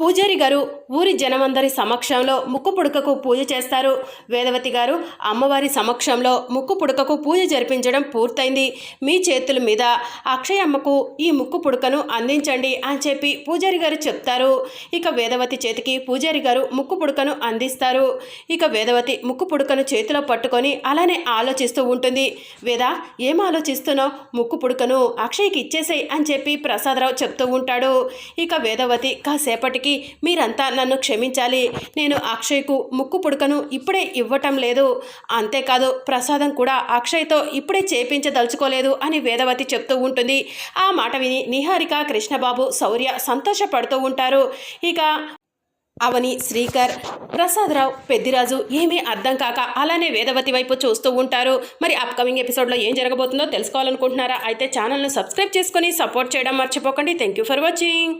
పూజారి గారు ఊరి జనమందరి సమక్షంలో ముక్కు పుడకకు పూజ చేస్తారు. వేదవతి గారు అమ్మవారి సమక్షంలో ముక్కు పుడకకు పూజ జరిపించడం పూర్తయింది. మీ చేతుల మీద అక్షయమ్మకు ఈ ముక్కు పుడకను అందించండి అని చెప్పి పూజారి గారు చెప్తారు. ఇక వేదవతి చేతికి పూజారి గారు ముక్కు పుడకను అందిస్తారు. ఇక వేదవతి ముక్కు పుడకను చేతిలో పట్టుకొని అలానే ఆలోచిస్తూ ఉంటుంది. వేద ఏం ఆలోచిస్తున్నావు? ముక్కు పుడకను అక్షయ్కి ఇచ్చేసేయి అని చెప్పి ప్రసాదరావు చెప్తూ ఉంటాడు. ఇక వేదవతి కాసేపటికి మీరంతా నన్ను క్షమించాలి. నేను అక్షయ్కు ముక్కు పుడకను ఇప్పుడే ఇవ్వటం లేదు. అంతేకాదు ప్రసాదం కూడా అక్షయ్తో ఇప్పుడే చేపించదలుచుకోలేదు అని వేదవతి చెప్తూ ఉంటుంది. ఆ మాట విని నిహారిక కృష్ణబాబు శౌర్య సంతోషపడుతూ ఉంటారు. ఇక అవని శ్రీకర్ ప్రసాదరావు పెద్దిరాజు ఏమీ అర్థం కాక అలానే వేదవతి వైపు చూస్తూ ఉంటారు. మరి అప్కమింగ్ ఎపిసోడ్లో ఏం జరగబోతుందో తెలుసుకోవాలనుకుంటున్నారా? అయితే ఛానల్ను సబ్స్క్రైబ్ చేసుకొని సపోర్ట్ చేయడం మర్చిపోకండి. Thank you for watching